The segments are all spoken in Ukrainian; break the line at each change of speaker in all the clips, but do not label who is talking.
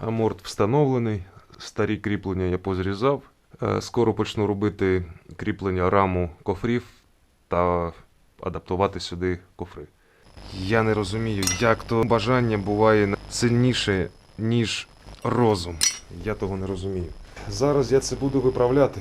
Аморт встановлений, старі кріплення я позрізав. Е, Скоро почну робити кріплення раму кофрів та адаптувати сюди кофри. Я не розумію, як то бажання буває сильніше, ніж розум. Я того не розумію. Зараз я це буду виправляти.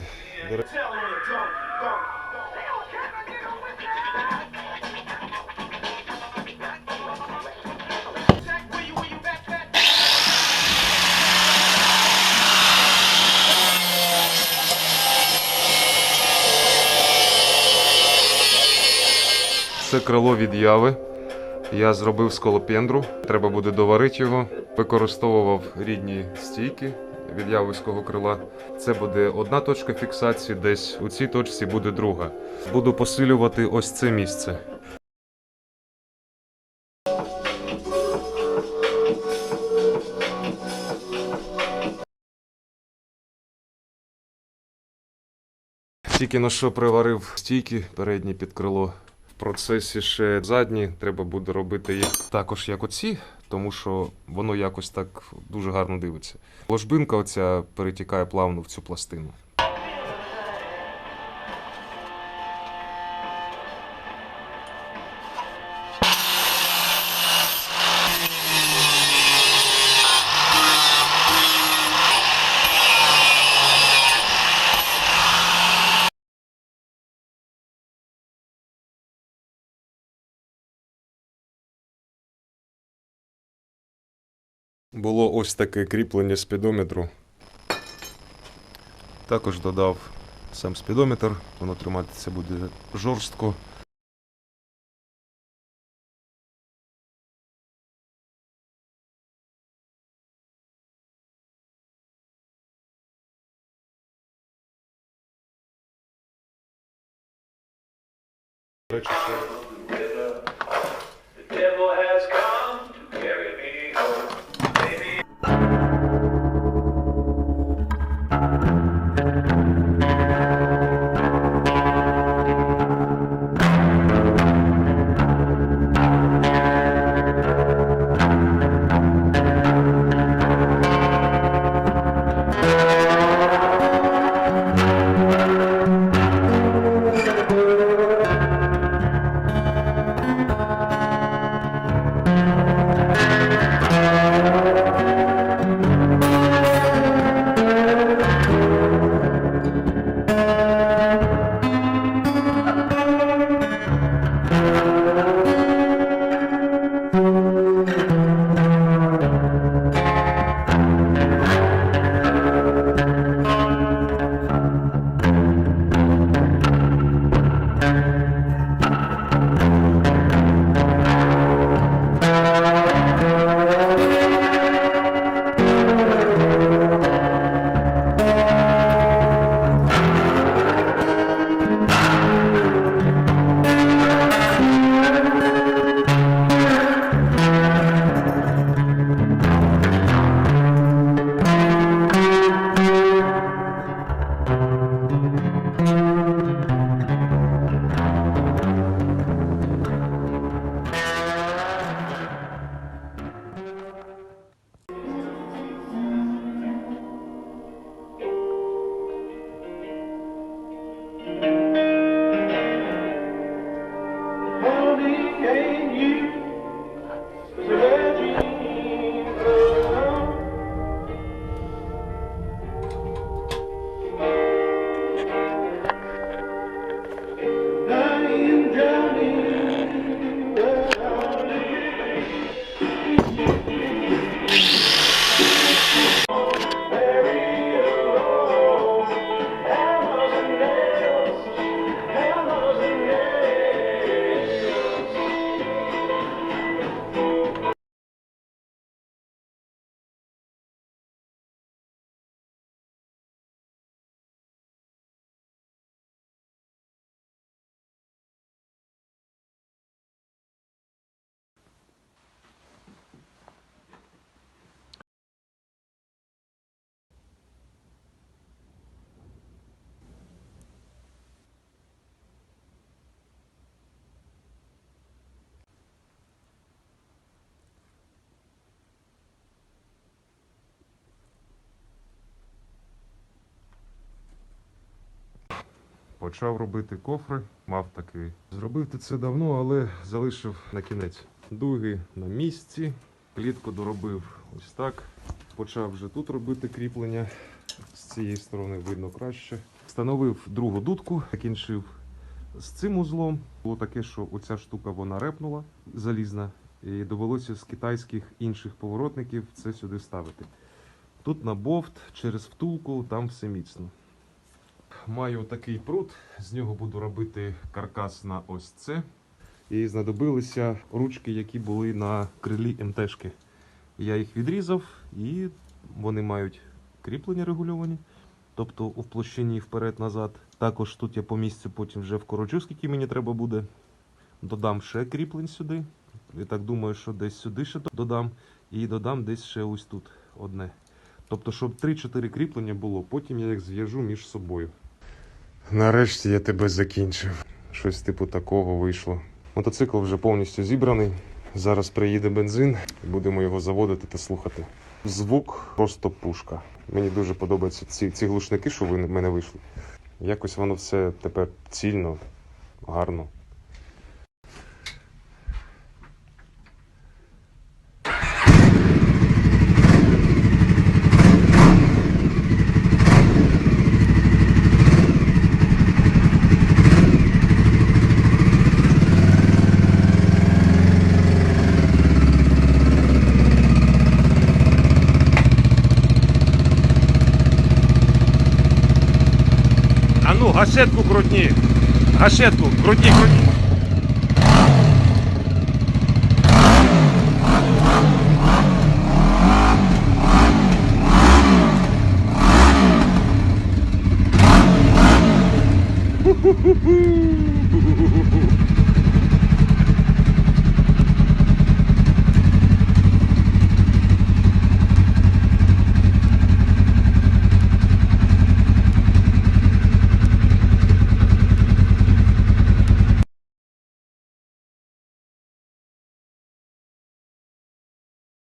Це крило від яви. Я зробив сколопендру. Треба буде доварити його. Використовував рідні стійки від явиського крила. Це буде одна точка фіксації, десь у цій точці буде друга. Буду посилювати ось це місце. Тільки на що приварив стійки передні під крило. Процесі ще задні треба буде робити їх також як оці, тому що воно якось так дуже гарно дивиться. Ложбинка оця перетікає плавно в цю пластину. Було ось таке кріплення спідометру. Також додав сам спідометр, воно триматися буде жорстко. Речі, почав робити кофри. Мав таки зробити це давно, але залишив на кінець. Дуги на місці. Клітку доробив ось так. Почав вже тут робити кріплення. З цієї сторони видно краще. Встановив другу дудку, закінчив з цим узлом. Було таке, що оця штука вона репнула залізна, і довелося з китайських інших поворотників це сюди ставити. Тут на бовт через втулку, там все міцно. Маю такий прут, з нього буду робити каркас на ось це. І знадобилися ручки, які були на крилі МТшки. Я їх відрізав і вони мають кріплення регульовані, тобто у площині вперед-назад. Також тут я по місцю потім вже вкорочу, скільки мені треба буде. Додам ще кріплень сюди. І так думаю, що десь сюди ще додам. І додам десь ще ось тут одне. Тобто, щоб 3-4 кріплення було, потім я їх зв'яжу між собою. Нарешті я тебе закінчив. Щось типу такого вийшло. Мотоцикл вже повністю зібраний. Зараз приїде бензин, будемо його заводити та слухати. Звук просто пушка. Мені дуже подобаються ці, ці глушники, що в мене вийшли. Якось воно все тепер цільно, гарно. Гашетку крутні. Гашетку, крутні, крутні.